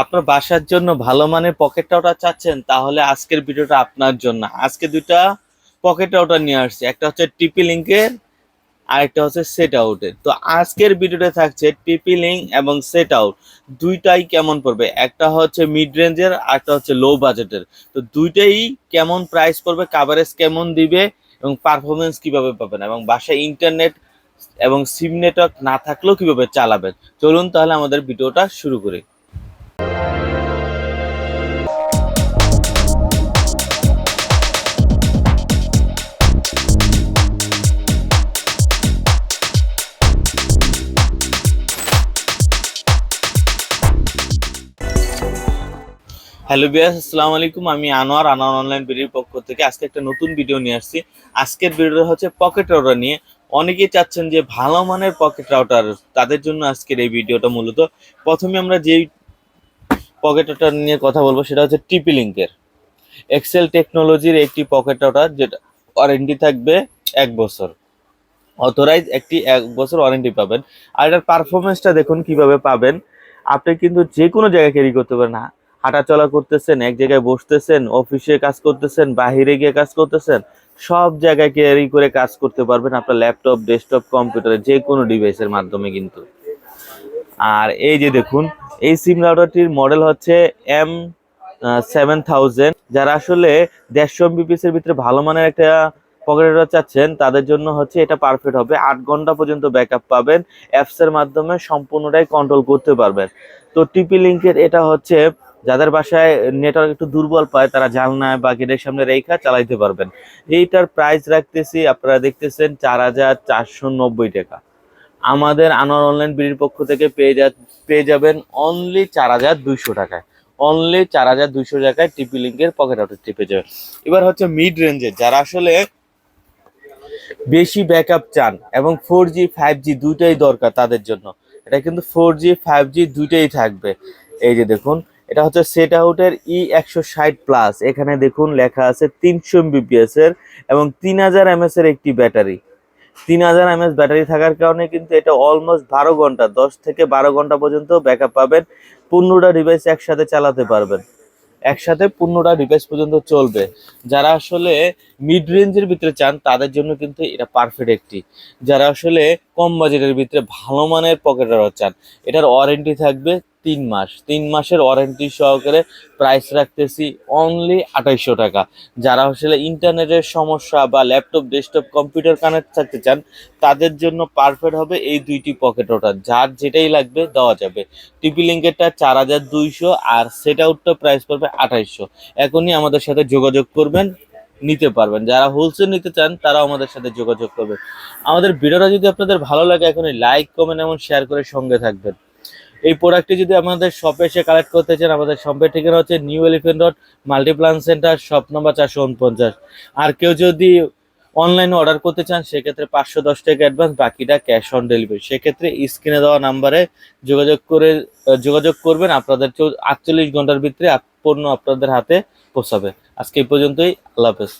আপনার বাসার জন্য ভালো মানের পকেট রাউটার চাচ্ছেন, তাহলে আজকের ভিডিওটা আপনার জন্য। আজকে দুইটা পকেট রাউটার নিয়ে আসছি। একটা হচ্ছে টিপি লিঙ্কের আর একটা হচ্ছে সেট আউটের তো আজকের ভিডিওতে থাকছে টিপি লিঙ্ক এবং সেট আউট দুইটাই কেমন পড়বে? একটা হচ্ছে মিড রেঞ্জের আর একটা হচ্ছে লো বাজেটের তো দুইটাই কেমন প্রাইস পড়বে কাভারেজ কেমন দিবে, এবং পারফরমেন্স কীভাবে পাবেন, এবং বাসায় ইন্টারনেট এবং সিম নেটওয়ার্ক না থাকলেও কীভাবে চালাবেন? চলুন তাহলে আমাদের ভিডিওটা শুরু করি। হ্যালো বিয়াস আসসালামু আলাইকুম। আমি আনোয়ার আনোয়ার অনলাইন ভিডিওর পক্ষ থেকে আজকে একটা নতুন ভিডিও নিয়ে আসছি। আজকের ভিডিওটা হচ্ছে পকেট রাউটার নিয়ে। অনেকেই চাচ্ছেন যে ভালো মানের পকেট রাউটার তাদের জন্য আজকের এই ভিডিওটা মূলত। প্রথমে আমরা যেই পকেট রাউটার নিয়ে কথা বলব, সেটা হচ্ছে টিপি লিঙ্কের এক্সেল টেকনোলজির একটি পকেট রাউটার যেটা ওয়ারেন্টি থাকবে এক বছর। অথরাইজ একটি এক বছর ওয়ারেন্টি পাবেন। আর এটার পারফরমেন্সটা দেখুন কীভাবে পাবেন। আপনি কিন্তু যে কোনো জায়গায় ক্যারি করতে পারেন। হাঁটাচলা করতেছেন, এক জায়গায় বসতেছেন অফিসে কাজ করতেছেন, বাহিরে গিয়ে কাজ করতেছেন, সব জায়গায় ক্যারি করে কাজ করতে পারবেন আপনার ল্যাপটপ ডেস্কটপ কম্পিউটারে যে কোনো ডিভাইসের মাধ্যমে কিন্তু। আর এই যে দেখুন, এই সিম রাউটারটির মডেল হচ্ছে এম সেভেন থাউজেন্ড যারা আসলে দেড়শো এর ভিতরে ভালো মানের একটা পকেট রাউটার চাচ্ছেন, তাদের জন্য হচ্ছে এটা পারফেক্ট হবে। আট ঘণ্টা পর্যন্ত ব্যাকআপ পাবেন অ্যাপস এর মাধ্যমে সম্পূর্ণটাই কন্ট্রোল করতে পারবেন। তো টিপি লিঙ্কের এটা হচ্ছে যাদের বাসায় নেটওয়ার্ক একটু দুর্বল পায়, তারা জানলায় বা গেটের সামনে রেখা চালাইতে পারবেন। এইটার প্রাইস রাখতেছি, আপনারা দেখতেছেন চার হাজার চারশো নব্বই টাকা। আমাদের আনোয়ার অনলাইন বিডির পক্ষ থেকে পেয়ে যা, পেয়ে যাবেন অনলি চার হাজার দুইশো টাকায়। অনলি চার হাজার দুইশো টাকায় টিপি লিঙ্কের পকেট আউটার টিপে যাবেন। এবার হচ্ছে মিড রেঞ্জের যারা আসলে বেশি ব্যাকআপ চান এবং ফোর জি ফাইভ জি দুইটাই দরকার তাদের জন্য, এটা কিন্তু ফোর জি ফাইভ জি দুইটাই থাকবে। এই যে দেখুন এটা হচ্ছে সেট আউটের ই একশো ষাট প্লাস এখানে দেখুন লেখা আছে তিনশো এমবিপিএস এর এবং তিন হাজার এমএস এর একটি ব্যাটারি। তিন হাজার এমএস ব্যাটারি থাকার কারণে কিন্তু এটা অলমোস্ট বারো ঘণ্টা, দশ থেকে বারো ঘণ্টা পর্যন্ত ব্যাকআপ পাবেন। পনেরোটা ডিভাইস একসাথে চালাতে পারবেন। একসাথে পনেরোটা ডিভাইস পর্যন্ত চলবে। যারা আসলে মিড রেঞ্জের ভিতরে চান, তাদের জন্য কিন্তু এটা পারফেক্ট একটি। যারা আসলে কম বাজেটের ভিতরে ভালো মানের পকেট রাউটার চান, এটার ওয়ারেন্টি থাকবে তিন মাস। তিন মাসের ওয়ারেন্টি সহকারে প্রাইস রাখতেছি অনলি আঠাইশশো টাকা। যারা আসলে ইন্টারনেটের সমস্যা বা ল্যাপটপ ডেস্কটপ কম্পিউটার কানেক্ট থাকতে চান, তাদের জন্য পারফেক্ট হবে এই দুইটি পকেট রাউটার যার যেটাই লাগবে দেওয়া যাবে। টিপি লিঙ্কেরটা চার হাজার দুইশো আর সেট আউটটা প্রাইস পড়বে আঠাইশশো। এখনই আমাদের সাথে যোগাযোগ করবেন, নিতে পারবেন। যারা হোলসেল নিতে চান, তারাও আমাদের সাথে যোগাযোগ করবেন। আমাদের ভিডিওটা যদি আপনাদের ভালো লাগে, এখনই লাইক কমেন্ট এবং শেয়ার করে সঙ্গে থাকবেন। এই প্রোডাক্টটি যদি আমাদের শপে এসে কালেক্ট করতে চান, আমাদের শপের ঠিকানা হচ্ছে New Elephant Road Multiplan Center shop number চারশো উনপঞ্চাশ। আর কেউ যদি অনলাইনে অর্ডার করতে চান, সেক্ষেত্রে পাঁচশো দশ টাকা অ্যাডভান্স বাকিটা ক্যাশ অন ডেলিভারি সেক্ষেত্রে স্ক্রিনে দেওয়া নাম্বারে যোগাযোগ করে, যোগাযোগ করবেন, আপনাদের আটচল্লিশ ঘণ্টার ভিতরে পণ্য আপনাদের হাতে পৌঁছাবে। আজকে এই পর্যন্তই, আল্লাহ হাফেজ।